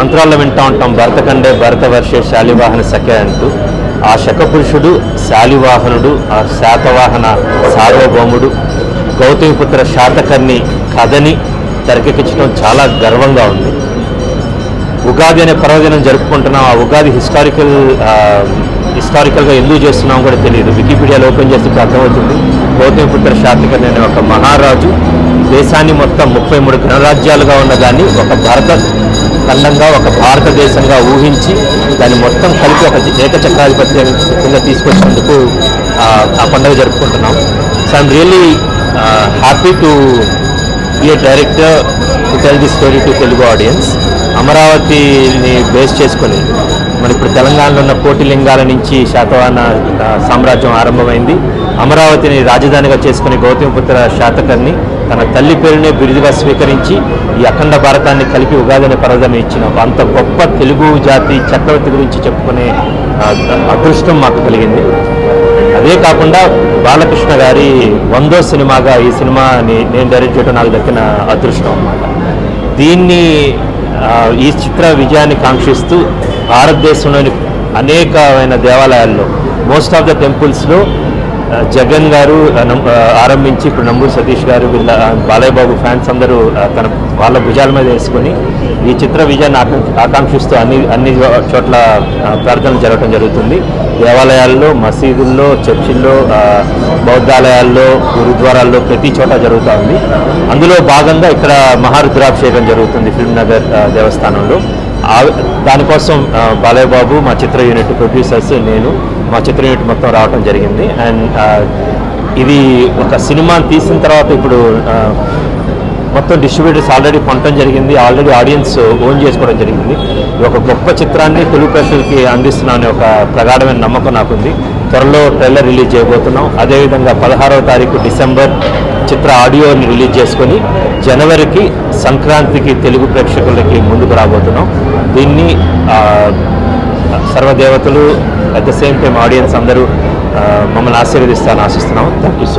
మంత్రాల్లో వింటూ ఉంటాం భరత కండే భరత వర్షే శాలివాహన సఖే అంటూ. ఆ శకపురుషుడు శాలివాహనుడు ఆ శాతవాహన సార్వభౌముడు గౌతమిపుత్ర శాతకర్ణి కథని తెరకెక్కించడం చాలా గర్వంగా ఉంది. ఉగాది అనే పర్వదినం జరుపుకుంటున్నాం ఆ ఉగాది హిస్టారికల్ హిస్టారికల్గా ఎందుకు చేస్తున్నాం కూడా తెలియదు. వికీపీడియాలో ఓపెన్ చేస్తే అర్థమవుతుంది. గౌతమిపుత్ర శాతకర్ణి అనే ఒక మహారాజు దేశాన్ని మొత్తం ముప్పై మూడు గణరాజ్యాలుగా ఉన్నదాన్ని ఒక భారత కళ్ళంగా ఒక భారతదేశంగా ఊహించి దాన్ని మొత్తం కలిపి ఒక ఏకచక్రాధిపత్యం కింద తీసుకొచ్చినందుకు ఆ, పండుగ జరుపుకుంటున్నాం. So I'm really happy to be a director to tell the story to Telugu audience అమరావతిని బేస్ చేసుకొని మన ఇప్పుడు తెలంగాణలో ఉన్న కోటి లింగాల నుంచి శాతవాహన సామ్రాజ్యం ఆరంభమైంది. అమరావతిని రాజధానిగా చేసుకుని గౌతమిపుత్ర శాతకర్ణి తన తల్లి పేరునే బిరుదుగా స్వీకరించి ఈ అఖండ భారతాన్ని కలిపి ఉగాది అనే ఇచ్చిన ఒక అంత గొప్ప తెలుగు జాతి చక్రవర్తి గురించి చెప్పుకునే అదృష్టం మాకు కలిగింది. అదే కాకుండా బాలకృష్ణ గారి వందో సినిమాగా ఈ సినిమాని నేను డైరెక్ట్ చేయడం నాకు దక్కిన అదృష్టం అన్నమాట. దీన్ని ఈ చిత్ర విజయాన్ని కాంక్షిస్తూ భారతదేశంలోని అనేకమైన దేవాలయాల్లో మోస్ట్ ఆఫ్ ద టెంపుల్స్లో జగన్ గారు నం- ఆరంభించి ఇప్పుడు నంబూరు సతీష్ గారు వీళ్ళ ఆ, బాలయ్య బాబు ఫ్యాన్స్ అందరూ తన వాళ్ళ భుజాల మీద వేసుకొని ఈ చిత్ర విజయాన్ని ఆకాంక్షిస్తూ అన్ని అన్ని చో- చోట్ల ప్రార్థనలు జరగడం జరుగుతుంది. దేవాలయాల్లో మసీదుల్లో చర్చిల్లో బౌద్ధాలయాల్లో గురుద్వారాల్లో ప్రతి చోట జరుగుతూ ఉంది. అందులో భాగంగా ఇక్కడ మహారుద్రాభిషేకం జరుగుతుంది ఫిల్మ్ నగర్ దేవస్థానంలో. దానికోసం ఆ, బాలయ్య బాబు మా చిత్ర యూనిట్ ప్రొడ్యూసర్స్ నేను మా చిత్ర యూనిట్ మొత్తం రావడం జరిగింది. అండ్ ఇది ఒక సినిమాని తీసిన తర్వాత ఇప్పుడు మొత్తం డిస్ట్రిబ్యూటర్స్ ఆల్రెడీ కొనటం జరిగింది. ఆల్రెడీ ఆడియన్స్ ఓన్ చేసుకోవడం జరిగింది. ఒక గొప్ప చిత్రాన్ని తెలుగు ప్రేక్షకులకి అందిస్తున్నాను అనే ఒక ప్రగాఢమైన నమ్మకం నాకుంది. త్వరలో ట్రైలర్ రిలీజ్ చేయబోతున్నాం. అదేవిధంగా పదహారవ తారీఖు డిసెంబర్ చిత్ర ఆడియోని రిలీజ్ చేసుకొని జనవరికి సంక్రాంతికి తెలుగు ప్రేక్షకులకి ముందుకు రాబోతున్నాం. దీన్ని సర్వదేవతలు at the same time audience అందరూ మమ్మల్ని ఆశీర్వదిస్తారని ఆశిస్తున్నాం థ్యాంక్ యూ సో